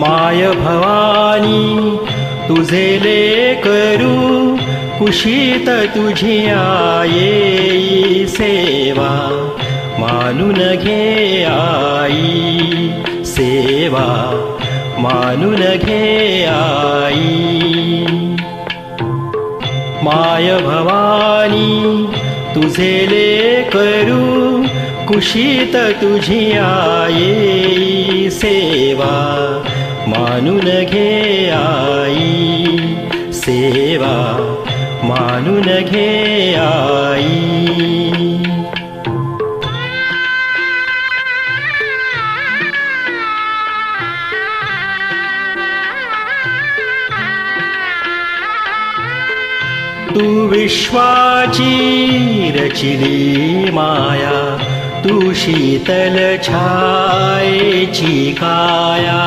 माय भवानी तुझे लेकरू कुशीत तुझी आई सेवा मानून घे आई सेवा मानून घे आई। माय भवानी तुझे लेकरू कुशीत तुझी आई सेवा मानून घे आई सेवा आई। तू विश्वाची रचिली माया तू शीतल छायेची काया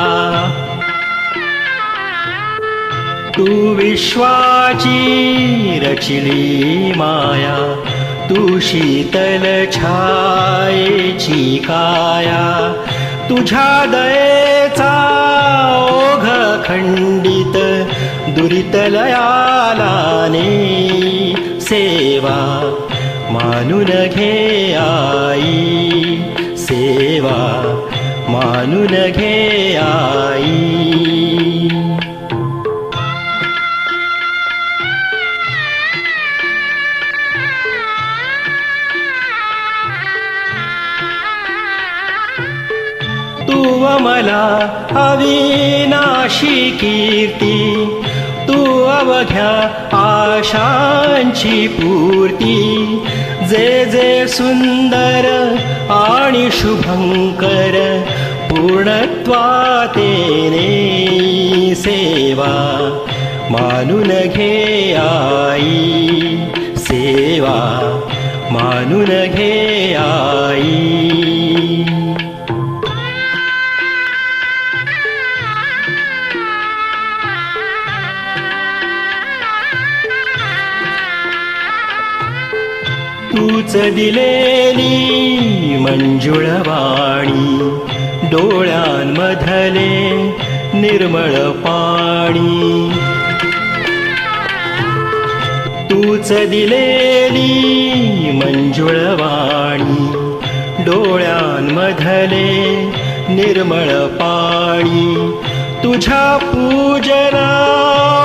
तू विश्वाची रचिली माया तू शीतल छायेची काया तुझ्या दयेचा ओघ खंडित दुरितलयालाने सेवा मानून घे आई सेवा मानून घे आई. तू मला अविनाशी कीर्ती तू अवघ्या आशांची पूर्ती. जे जे सुंदर पूर्णत्वातेने सेवा. मानून घे आई सेवा. मानून घे आई तूच दिलेली मंजुळवाणी डोळ्यांमधले निर्मळ पाणी. तूच दिलेली मंजुळवाणी डोळ्यांमधले निर्मळ पाणी. तुझ्या पूजना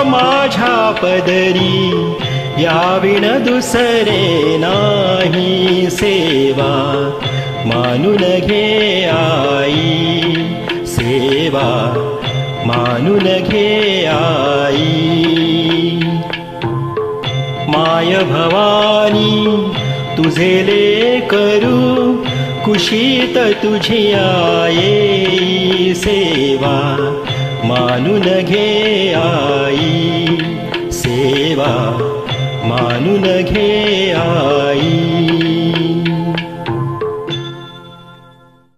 माझ्या पदरी याविण दुसरे नाही सेवा मानून घे आई सेवा मानून घे आई. माय भवानी तुझे लेकरू कुशीत तुझी आये सेवा मानून घे आई सेवा मानून घे आई